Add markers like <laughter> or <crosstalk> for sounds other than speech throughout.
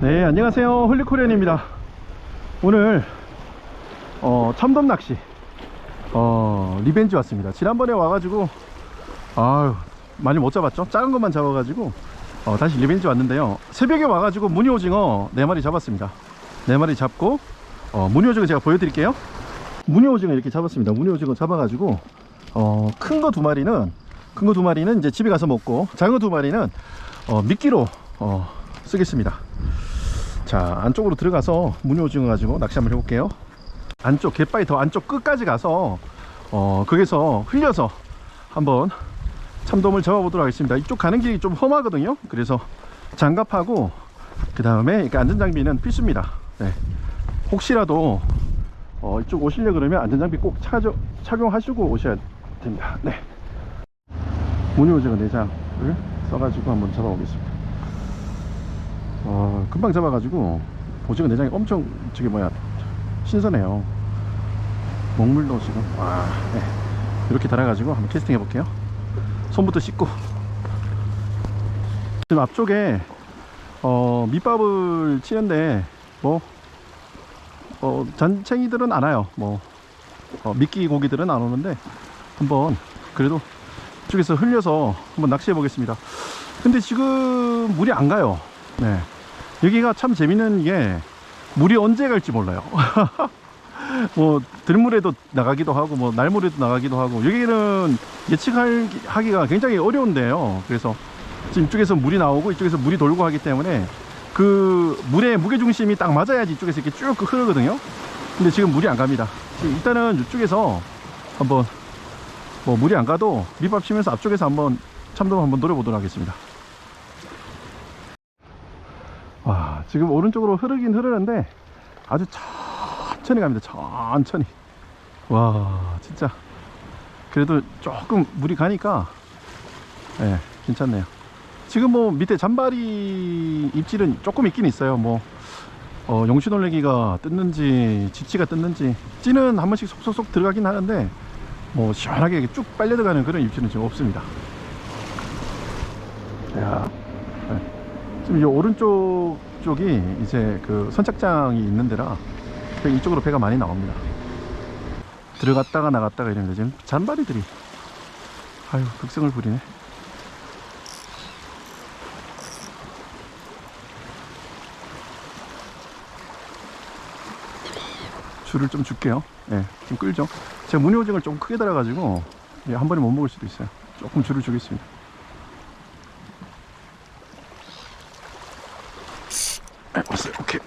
네, 안녕하세요. 홀리코리안입니다. 오늘, 어, 참돔 낚시, 어, 리벤지 왔습니다. 지난번에 와가지고, 아유, 많이 못 잡았죠? 작은 것만 잡아가지고, 어, 다시 리벤지 왔는데요. 새벽에 와가지고 무늬 오징어 4마리 잡았습니다. 4마리 잡고, 어, 무늬 오징어 제가 보여드릴게요. 무늬 오징어 이렇게 잡았습니다. 무늬 오징어 잡아가지고, 어, 큰 거 두 마리는, 큰 거 두 마리는 이제 집에 가서 먹고, 작은 거 두 마리는, 어, 미끼로, 어, 쓰겠습니다. 자 안쪽으로 들어가서 무늬 오징어 가지고 낚시 한번 해볼게요. 안쪽 갯바위 더 안쪽 끝까지 가서 어 거기서 흘려서 한번 참돔을 잡아보도록 하겠습니다. 이쪽 가는 길이 좀 험하거든요. 그래서 장갑하고 그 다음에 안전장비는 필수입니다. 네. 혹시라도 어, 이쪽 오시려 그러면 안전장비 꼭 착용, 착용하시고 오셔야 됩니다. 네. 무늬 오징어 내장을 써가지고 한번 잡아보겠습니다 어, 금방 잡아가지고 오징어 내장이 엄청 저기 뭐야 신선해요. 먹물도 지금 와 네. 이렇게 달아가지고 한번 캐스팅 해볼게요. 손부터 씻고. 지금 앞쪽에 어, 밑밥을 치는데 뭐 어, 잔챙이들은 안 와요. 뭐 어, 미끼 고기들은 안 오는데 한번 그래도 이쪽에서 흘려서 한번 낚시해 보겠습니다. 근데 지금 물이 안 가요. 네. 여기가 참 재밌는 게 물이 언제 갈지 몰라요. <laughs> 뭐 들물에도 나가기도 하고 뭐 날물에도 나가기도 하고 여기는 예측하기가 굉장히 어려운데요. 그래서 지금 이쪽에서 물이 나오고 이쪽에서 물이 돌고 하기 때문에 그 물의 무게 중심이 딱 맞아야지 이쪽에서 이렇게 쭉 흐르거든요. 근데 지금 물이 안 갑니다. 일단은 이쪽에서 한번 뭐 물이 안 가도 밑밥 치면서 앞쪽에서 한번 참돔 한번 노려보도록 하겠습니다. 와 지금 오른쪽으로 흐르긴 흐르는데 아주 천천히 갑니다. 천천히. 와 진짜. 그래도 조금 물이 가니까 예 괜찮네요. 지금 뭐 밑에 잔바리 입질은 조금 있긴 있어요. 뭐 어, 용신올레기가 뜯는지 지치가 뜯는지. 찌는 한 번씩 속속속 들어가긴 하는데 뭐 시원하게 쭉 빨려 들어가는 그런 입질은 지금 없습니다. 야 지금 이 오른쪽 쪽이 이제 그 선착장이 있는 데라 이쪽으로 배가 많이 나옵니다. 들어갔다가 나갔다가 이러는데 지금 잔바리들이 아유 극성을 부리네. 줄을 좀 줄게요. 예, 좀 끌죠. 제가 무늬오징을 좀 크게 달아가지고 예, 한 번에 못 먹을 수도 있어요. 조금 줄을 주겠습니다. 네, 왔어요. 오케이.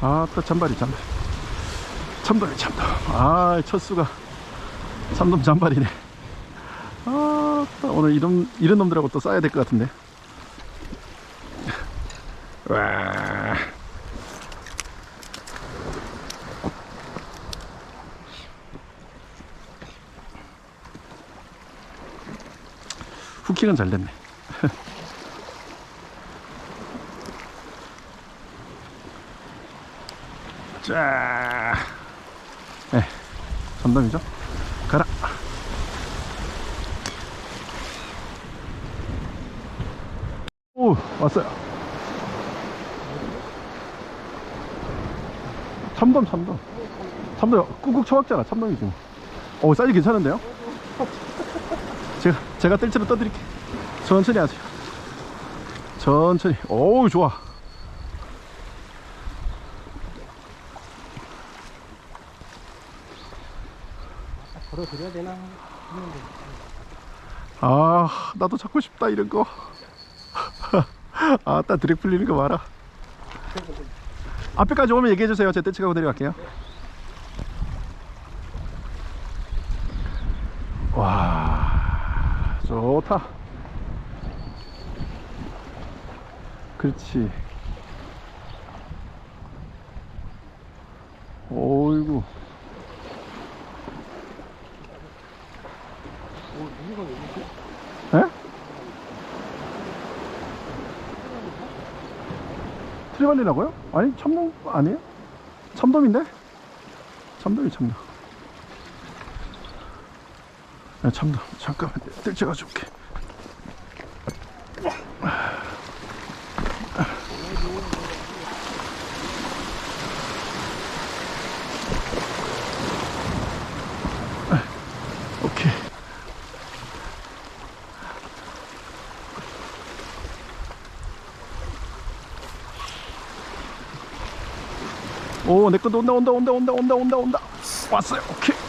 아, 또 잔발이 잔발. 참돔이 참돔. 아, 첫 수가 참돔 잔발이네. 아, 또 오늘 이런 이런 놈들하고 또 싸야 될 것 같은데. 후킹은 잘 됐네. <laughs> 자, 네, 전담이죠. 가라. 오, 왔어요. 참돔 참돔 참돔 꾹꾹 쳐왔잖아 참돔이 지금 오 사이즈 괜찮은데요? 제가 제가 뜰채로 떠드릴게. 천천히 하세요. 천천히. 오우 좋아. 걸어드려야 되나? 아 나도 잡고 싶다 이런 거. <laughs> 아따 드랙 풀리는 거 봐라. 앞에까지 오면 얘기해 주세요. 제 뜰채 가고 내려갈게요 와 좋다 그렇지 왜 이렇게 에? 트리발리라고요? 아니 참돔 아니에요? 참돔인데? 참돔이 참돔 야, 참돔 잠깐만 뜰채 가져올게 오케이 오, 내 것도 온다, 온다, 온다, 온다, 온다, 온다, 온다. 왔어요. 오케이.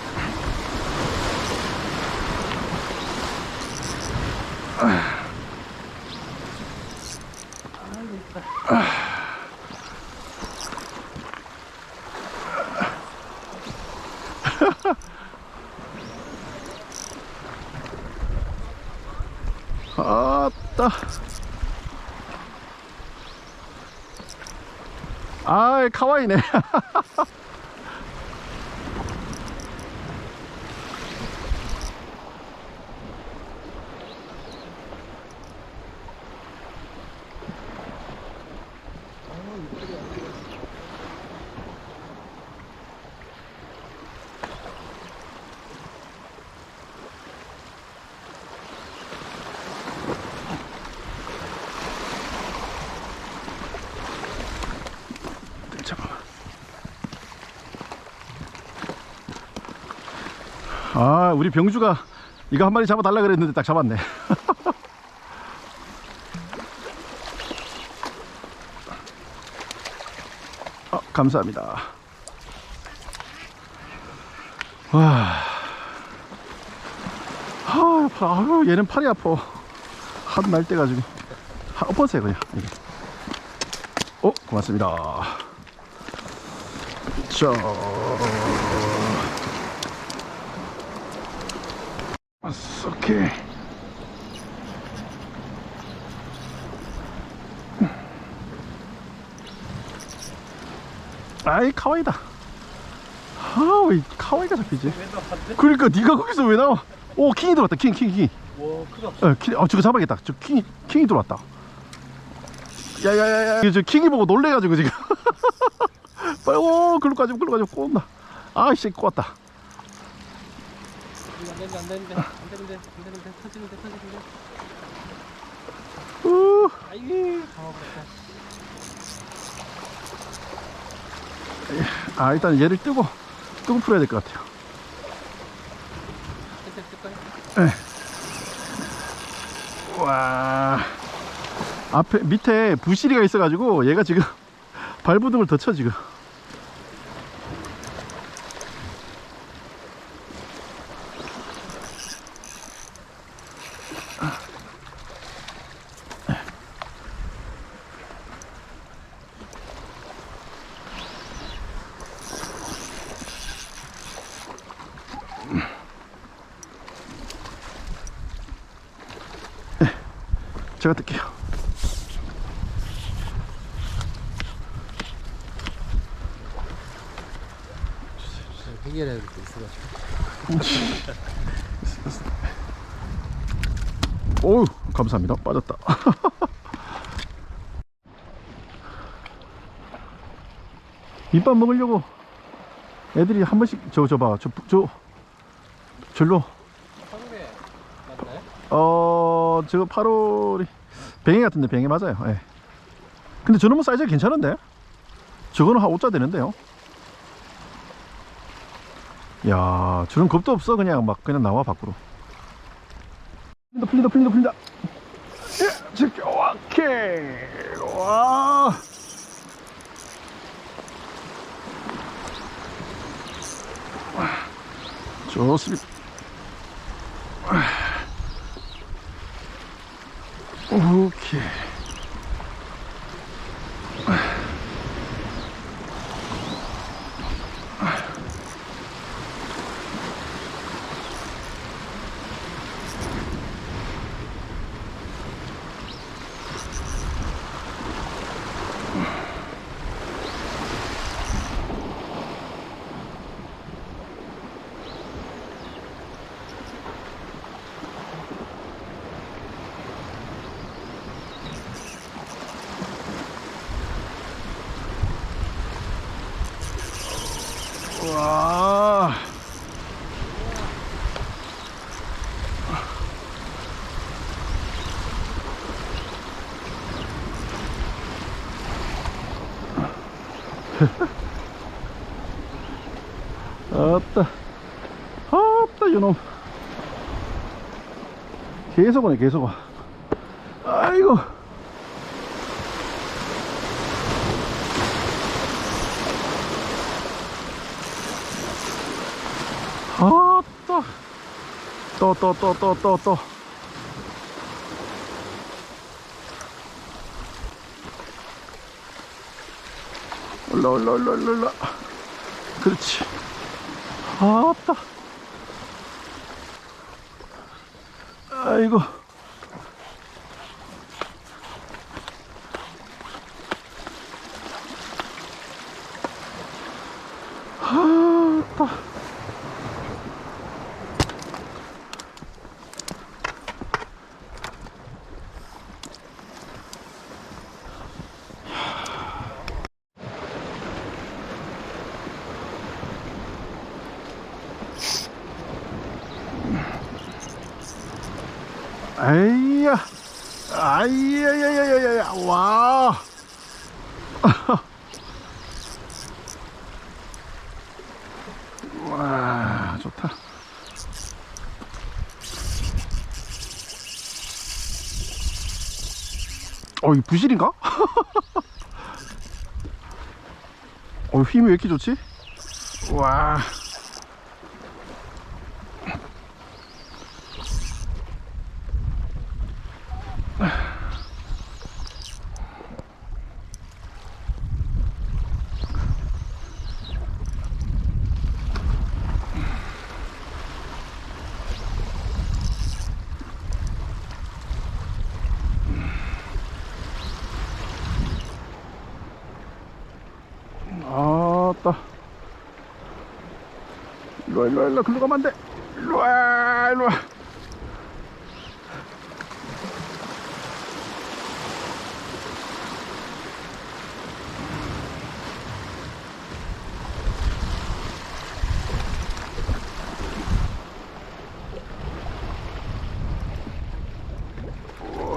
아따. 아, 카와이네. 잠깐만. 아, 우리 병주가 이거 한 마리 잡아달라 그랬는데 딱 잡았네. 아, <laughs> 감사합니다. 와. 아. 아유, 얘는 팔이 아파. 하도 날 때 가지고. 하, 엎어세요, 그냥. 이렇게. 어, 고맙습니다. 자. 왔어, 오케이. 아이, 카와이다. 아, 왜 카와이가 잡히지? 그러니까 네가 거기서 왜 나와? 오, 킹이 들어왔다. 킹, 킹, 킹. 와 크다 어, 킹, 어, 저거 잡아야겠다. 저 킹이, 킹이 들어왔다. 야야야야. 저 킹이 보고 놀래가지고 지금. <laughs> 빨리 오, 글로 가지고 글로 가지고 꼬온다. 아이씨, 꼬았다. 이거 안 되는데 안되 되는데 안 되는데 터지는데 터지는데 우, 아이고 아, 일단 얘를 뜨고 뜨고 풀어야 될 것 같아요. 됐을 거야 와, 앞에 밑에 부시리가 있어가지고 얘가 지금 <laughs> 발부등을 더 쳐 지금. 제가 뜰게요. 해결해야 될 게 있어가지고. <laughs> 오우 감사합니다. 빠졌다. <laughs> 밑밥 먹으려고 애들이 한 번씩 저 저 봐. 저 저 절로. 맞나요? 어 저거 8월이 뱅에 같은데 뱅에 맞아요. 예. 근데 저놈은 사이즈가 괜찮은데? 저거는 한 5자 되는데요? 야 저런 겁도 없어. 그냥 막 그냥 나와 밖으로. 풀린다 풀린다 풀린다 풀린다. 예, 저기 오케이. 와. 좋습니다 오 아따, 아따, 이놈. 계속 오네, 계속 와. 아이고. 아따. 또, 또, 또, 또, 또, 또. 올라, 올라, 올라, 올라, 올라. 그렇지. 아따. 아이고. 아이야, 아이야야야야야, 와. <laughs> 와, 좋다. 어, 이 부실인가? <laughs> 어, 힘이 왜 이렇게 좋지? 와. 일로와 일로와 일로와 글로 가면 안돼. 일로와 일로와.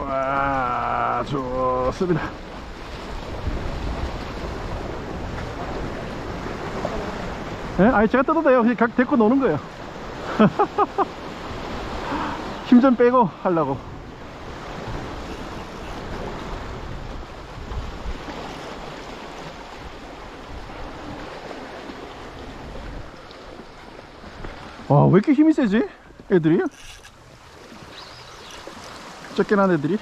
와 좋습니다 예? 아니 제가 떠도 돼요. 그냥 각 데리고 노는 거예요. <laughs> 힘 좀 빼고 하려고. 와 왜 이렇게 힘이 세지? 애들이? 적게 난 애들이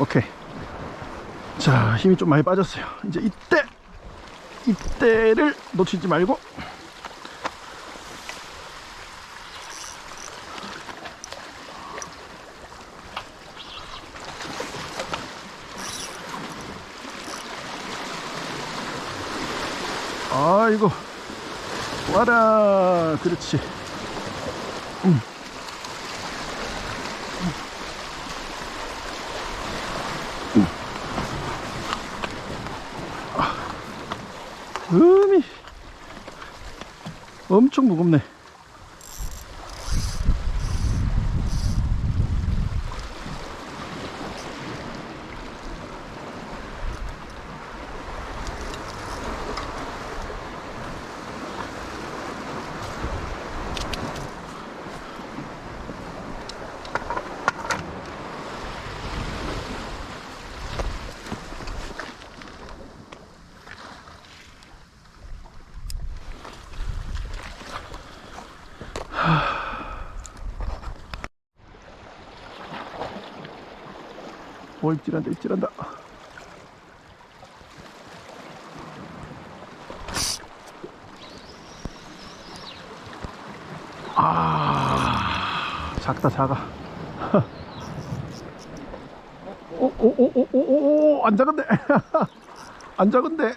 오케이. 자, 힘이 좀 많이 빠졌어요. 이제 이때, 이때를 놓치지 말고. 아이고, 와라. 그렇지. 음 이 엄청 무겁네. 오 입질한다 입질한다. 아 작다 작아. <laughs> 오오오오오오 안 작은데. <laughs> 안 작은데.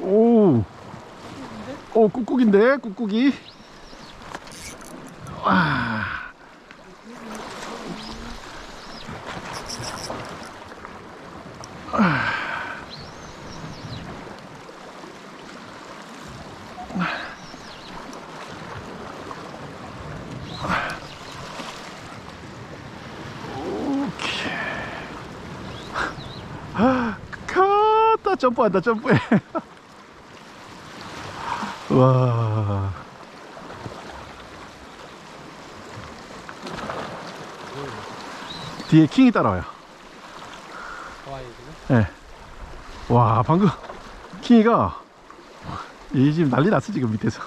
오, 오 꾹꾹인데 꾹꾹이. 아. 오케이. 아, 갔다 점프한다 점프해. <laughs> 와. 뒤에 킹이 따라와요. 예. 와, 방금 킹이가 이 지금 난리 났어 지금 밑에서.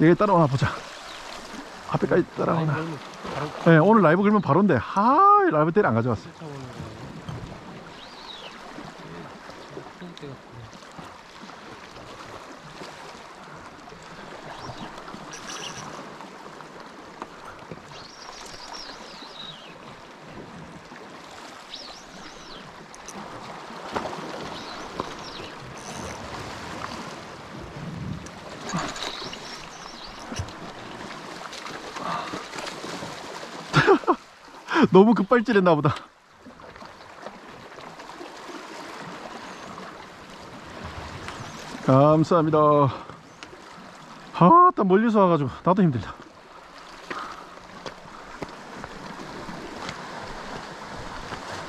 여기 따라오나 보자. 앞에까지 따라오나. 예, 오늘 라이브 그러면 바로인데. 하, 라이브 때를 안 가져왔어. 쫓아오는 거예요. 큰 때가 크네. <laughs> 너무 급발진했나 보다. 감사합니다. 아, 딱 멀리서 와가지고 나도 힘들다.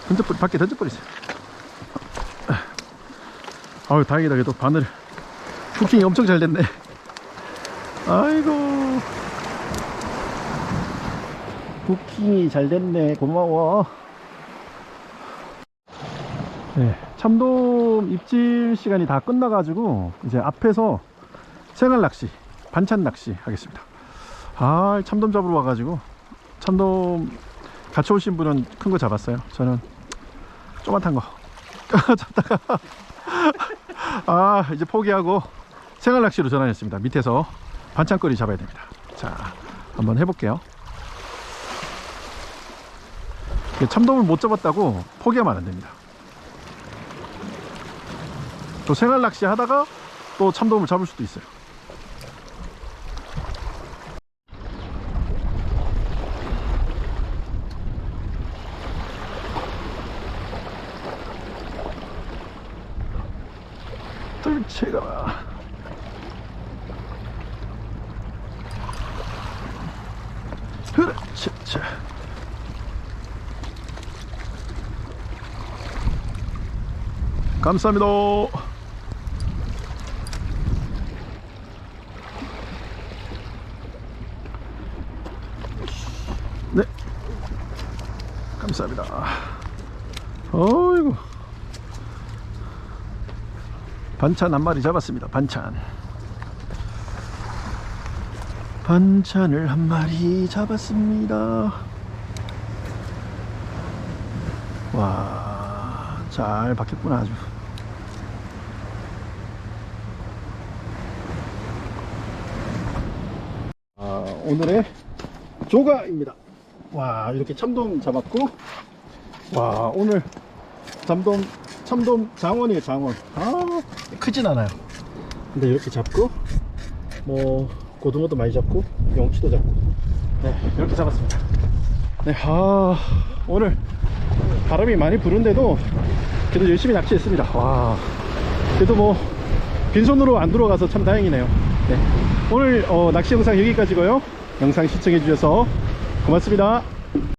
던져버리, 밖에 던져버리세요. 아유, 다행이다. 그래도 바늘 쿠킹이 엄청 잘 됐네. 아이고. 부킹이 잘 됐네. 고마워. 네 참돔 입질 시간이 다 끝나가지고 이제 앞에서 생활 낚시 반찬 낚시 하겠습니다. 아 참돔 잡으러 와가지고 참돔 같이 오신 분은 큰 거 잡았어요. 저는 조그만한 거 <laughs> 잡다가 <laughs> 아 이제 포기하고 생활 낚시로 전환했습니다. 밑에서 반찬거리 잡아야 됩니다. 자 한번 해볼게요 참돔을 못 잡았다고 포기하면 안 됩니다. 또 생활 낚시 하다가 또 참돔을 잡을 수도 있어요. 뜰채가 그렇지 자. 감사합니다. 네. 감사합니다. 어이구. 반찬 한 마리 잡았습니다. 반찬. 반찬을 한 마리 잡았습니다. 와, 잘 박혔구나 아주. 오늘의 조가입니다. 와, 이렇게 참돔 잡았고, 와, 오늘 참돔, 참돔 장원이에요, 장원. 아, 크진 않아요. 근데 이렇게 잡고, 뭐, 고등어도 많이 잡고, 영치도 잡고, 네, 이렇게 잡았습니다. 네, 아, 오늘 바람이 많이 부는데도 그래도 열심히 낚시했습니다. 와, 그래도 뭐 빈손으로 안 들어가서 참 다행이네요. 네, 오늘 어, 낚시 영상 여기까지고요. 영상 시청해 주셔서 고맙습니다.